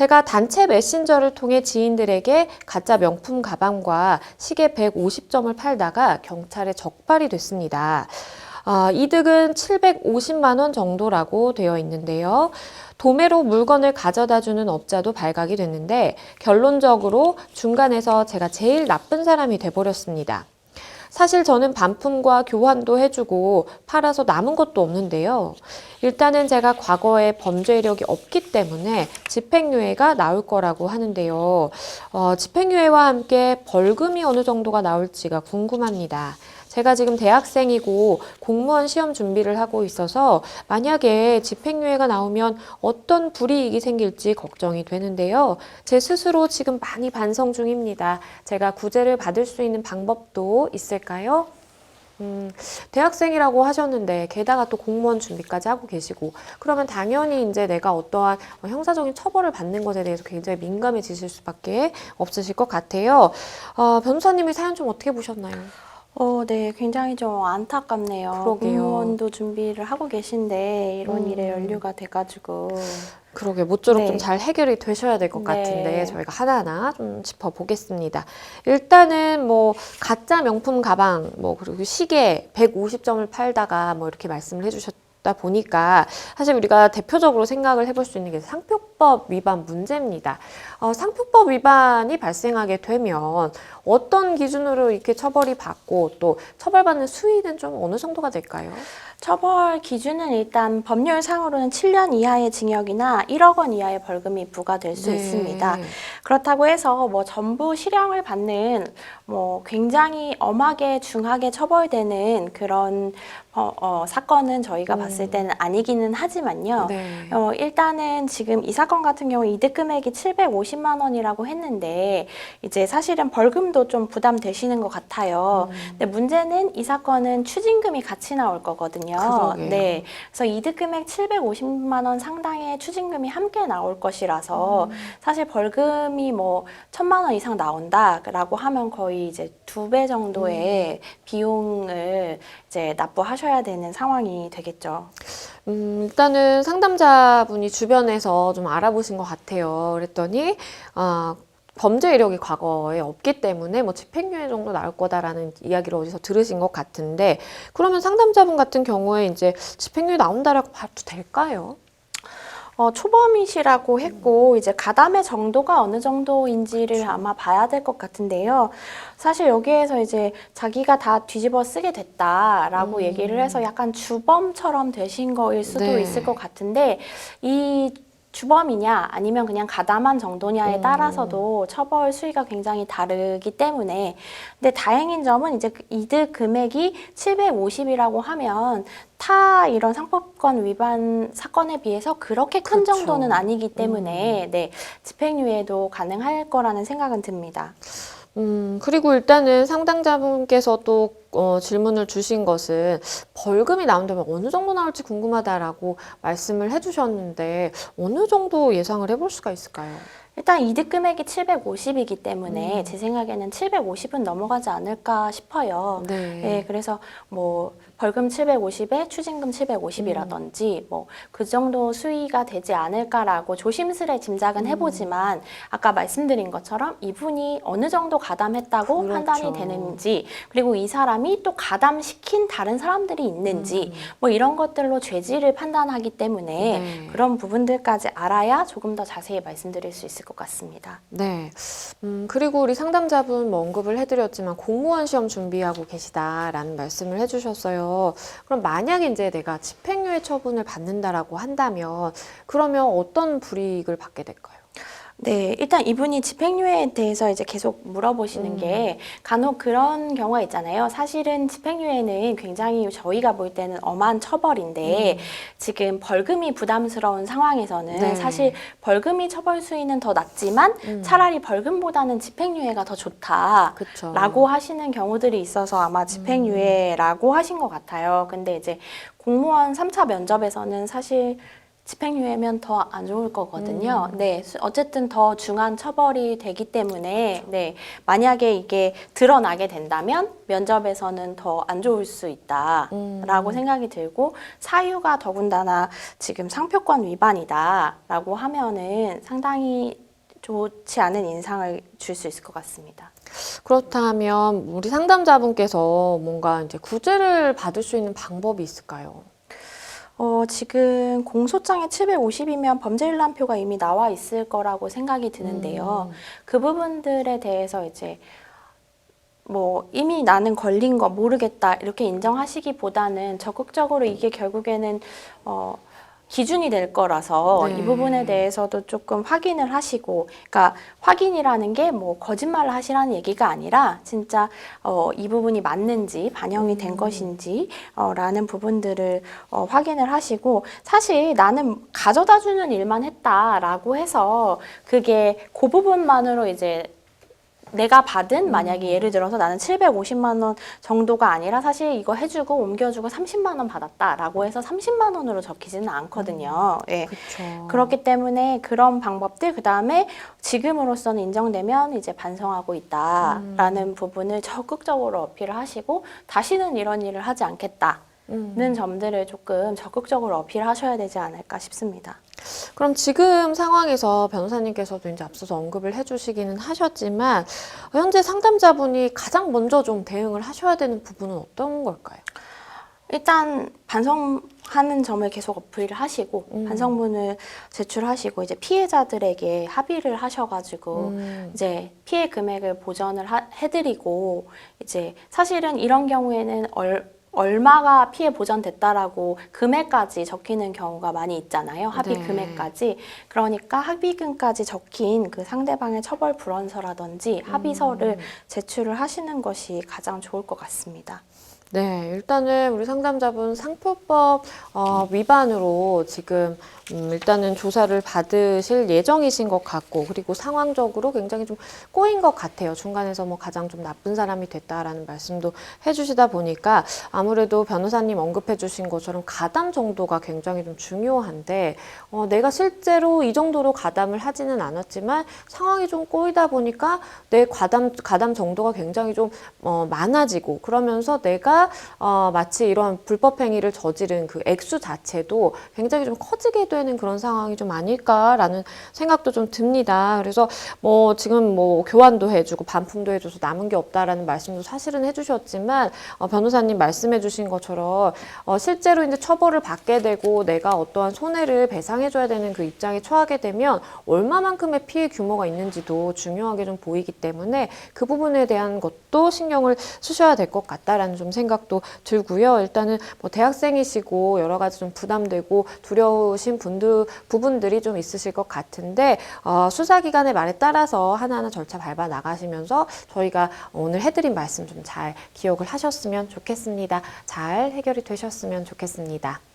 제가 단체 메신저를 통해 지인들에게 가짜 명품 가방과 시계 150점을 팔다가 경찰에 적발이 됐습니다. 아, 이득은 750만 원 정도라고 되어 있는데요. 도매로 물건을 가져다 주는 업자도 발각이 됐는데 결론적으로 중간에서 제가 제일 나쁜 사람이 돼버렸습니다. 사실 저는 반품과 교환도 해주고 팔아서 남은 것도 없는데요. 일단은 제가 과거에 범죄 이력이 없기 때문에 집행유예가 나올 거라고 하는데요. 어, 집행유예와 함께 벌금이 어느 정도가 나올지가 궁금합니다. 제가 지금 대학생이고 공무원 시험 준비를 하고 있어서 만약에 집행유예가 나오면 어떤 불이익이 생길지 걱정이 되는데요. 제 스스로 지금 많이 반성 중입니다. 제가 구제를 받을 수 있는 방법도 있을까요? 음, 대학생이라고 하셨는데 게다가 또 공무원 준비까지 하고 계시고 그러면 당연히 이제 내가 어떠한 어, 형사적인 처벌을 받는 것에 대해서 굉장히 민감해지실 수밖에 없으실 것 같아요. 어, 변호사님이 사연 좀 어떻게 보셨나요? 어, 네, 굉장히 좀 안타깝네요. 그러게요. 공무원도 준비를 하고 계신데 이런 음. 일에 연루가 돼가지고 그러게 모쪼록 네. 좀 잘 해결이 되셔야 될 것 네. 같은데 저희가 하나하나 좀 짚어보겠습니다. 일단은 뭐 가짜 명품 가방 뭐 그리고 시계 150점을 팔다가 뭐 이렇게 말씀을 해주셨다 보니까 사실 우리가 대표적으로 생각을 해볼 수 있는 게 상표 법 위반 문제입니다. 어, 상표법 위반이 발생하게 되면 어떤 기준으로 이렇게 처벌이 받고 또 처벌받는 수위는 좀 어느 정도가 될까요? 처벌 기준은 일단 법률상으로는 7년 이하의 징역이나 1억 원 이하의 벌금이 부과될 수 네. 있습니다. 그렇다고 해서 뭐 전부 실형을 받는 뭐 굉장히 엄하게 중하게 처벌되는 그런 어, 어, 사건은 저희가 음. 봤을 때는 아니기는 하지만요. 네. 어, 일단은 지금 이 사건 같은 경우 이득 금액이 750만 원이라고 했는데 이제 사실은 벌금도 좀 부담되시는 것 같아요. 음. 근데 문제는 이 사건은 추징금이 같이 나올 거거든요. 그러게요. 네. 그래서 이득 금액 750만 원 상당의 추징금이 함께 나올 것이라서 음. 사실 벌금이 뭐 천만 원 이상 나온다라고 하면 거의 이제 두 배 정도의 비용을 이제 납부하셔야 되는 상황이 되겠죠. 음, 일단은 상담자분이 주변에서 좀 알아보신 것 같아요. 그랬더니, 아, 범죄 이력이 과거에 없기 때문에 뭐 집행유예 정도 나올 거다라는 이야기를 어디서 들으신 것 같은데, 그러면 상담자분 같은 경우에 이제 집행유예 나온다라고 봐도 될까요? 어, 초범이시라고 했고 이제 가담의 정도가 어느 정도인지를 아마 봐야 될 것 같은데요. 사실 여기에서 이제 자기가 다 뒤집어 쓰게 됐다라고 음. 얘기를 해서 약간 주범처럼 되신 거일 수도 네. 있을 것 같은데 이 주범이냐 아니면 그냥 가담한 정도냐에 음. 따라서도 처벌 수위가 굉장히 다르기 때문에 근데 다행인 점은 이제 그 이득 금액이 750이라고 하면 타 이런 상법권 위반 사건에 비해서 그렇게 큰 그렇죠. 정도는 아니기 때문에 네 집행유예도 가능할 거라는 생각은 듭니다. 음, 그리고 일단은 상담자분께서 또 어, 질문을 주신 것은 벌금이 나온다면 어느 정도 나올지 궁금하다라고 말씀을 해주셨는데 어느 정도 예상을 해볼 수가 있을까요? 일단 이득 금액이 750이기 때문에 음. 제 생각에는 750은 넘어가지 않을까 싶어요. 네. 네, 그래서 뭐 벌금 750에 추징금 750이라든지 뭐그 정도 수위가 되지 않을까라고 조심스레 짐작은 해보지만 아까 말씀드린 것처럼 이분이 어느 정도 가담했다고 그렇죠. 판단이 되는지 그리고 이 사람이 또 가담시킨 다른 사람들이 있는지 뭐 이런 것들로 죄질을 판단하기 때문에 네. 그런 부분들까지 알아야 조금 더 자세히 말씀드릴 수 있을 것 같습니다. 네. 음, 그리고 우리 상담자분 뭐 언급을 해드렸지만 공무원 시험 준비하고 계시다라는 말씀을 해주셨어요. 그럼 만약에 이제 내가 집행유예 처분을 받는다라고 한다면 그러면 어떤 불이익을 받게 될까요? 네, 일단 이분이 집행유예에 대해서 이제 계속 물어보시는 음. 게 간혹 그런 경우가 있잖아요. 사실은 집행유예는 굉장히 저희가 볼 때는 엄한 처벌인데 음. 지금 벌금이 부담스러운 상황에서는 네. 사실 벌금이 처벌 수위는 더 낮지만 음. 차라리 벌금보다는 집행유예가 더 좋다. 그렇죠. 라고 하시는 경우들이 있어서 아마 집행유예라고 하신 것 같아요. 근데 이제 공무원 3차 면접에서는 사실 집행유예면 더 안 좋을 거거든요. 네, 수- 어쨌든 더 중한 처벌이 되기 때문에 네, 만약에 이게 드러나게 된다면 면접에서는 더 안 좋을 수 있다라고 생각이 들고 사유가 더군다나 지금 상표권 위반이다라고 하면은 상당히 좋지 않은 인상을 줄 수 있을 것 같습니다. 그렇다면 우리 상담자분께서 뭔가 이제 구제를 받을 수 있는 방법이 있을까요? 어, 지금 공소장에 750이면 범죄일람표가 이미 나와 있을 거라고 생각이 드는데요. 그 부분들에 대해서 이제 뭐 이미 나는 걸린 거 모르겠다 이렇게 인정하시기보다는 적극적으로 이게 결국에는 어 기준이 될 거라서 네. 이 부분에 대해서도 조금 확인을 하시고, 그러니까 확인이라는 게 뭐 거짓말을 하시라는 얘기가 아니라 진짜 어, 이 부분이 맞는지 반영이 된 것인지 어, 라는 부분들을 어, 확인을 하시고 사실 나는 가져다 주는 일만 했다라고 해서 그게 그 부분만으로 이제 내가 받은 만약에 예를 들어서 나는 750만 원 정도가 아니라 사실 이거 해주고 옮겨주고 30만 원 받았다라고 해서 30만 원으로 적히지는 않거든요. 예. 그렇죠. 그렇기 때문에 그런 방법들 그 다음에 지금으로서는 인정되면 이제 반성하고 있다라는 부분을 적극적으로 어필을 하시고 다시는 이런 일을 하지 않겠다는 음. 점들을 조금 적극적으로 어필하셔야 되지 않을까 싶습니다. 그럼 지금 상황에서 변호사님께서도 이제 앞서서 언급을 해주시기는 하셨지만 현재 상담자분이 가장 먼저 좀 대응을 하셔야 되는 부분은 어떤 걸까요? 일단 반성하는 점을 계속 어필을 하시고 음. 반성문을 제출하시고 이제 피해자들에게 합의를 하셔가지고 음. 이제 피해 금액을 보전을 하- 해드리고 이제 사실은 이런 경우에는 얼 얼마가 피해 보전됐다라고 금액까지 적히는 경우가 많이 있잖아요. 합의 네. 금액까지. 그러니까 합의금까지 적힌 그 상대방의 처벌 불원서라든지 합의서를 제출을 하시는 것이 가장 좋을 것 같습니다. 네, 일단은 우리 상담자분 상표법 어, 위반으로 지금 음, 일단은 조사를 받으실 예정이신 것 같고 그리고 상황적으로 굉장히 좀 꼬인 것 같아요. 중간에서 뭐 가장 좀 나쁜 사람이 됐다라는 말씀도 해주시다 보니까 아무래도 변호사님 언급해주신 것처럼 가담 정도가 굉장히 좀 중요한데 어, 내가 실제로 이 정도로 가담을 하지는 않았지만 상황이 좀 꼬이다 보니까 내 가담 가담 정도가 굉장히 좀 어, 많아지고 그러면서 내가 어, 마치 이런 불법 행위를 저지른 그 액수 자체도 굉장히 좀 커지게 되는 그런 상황이 좀 아닐까라는 생각도 좀 듭니다. 그래서 뭐 지금 뭐 교환도 해주고 반품도 해줘서 남은 게 없다라는 말씀도 사실은 해주셨지만 어, 변호사님 말씀해주신 것처럼 어, 실제로 이제 처벌을 받게 되고 내가 어떠한 손해를 배상해줘야 되는 그 입장에 처하게 되면 얼마만큼의 피해 규모가 있는지도 중요하게 좀 보이기 때문에 그 부분에 대한 것도 신경을 쓰셔야 될 것 같다라는 좀 생각도 들고요. 일단은 뭐 대학생이시고 여러 가지 좀 부담되고 두려우신 분들 부분들이 좀 있으실 것 같은데 어, 수사기관의 말에 따라서 하나하나 절차 밟아 나가시면서 저희가 오늘 해드린 말씀 좀 잘 기억을 하셨으면 좋겠습니다. 잘 해결이 되셨으면 좋겠습니다.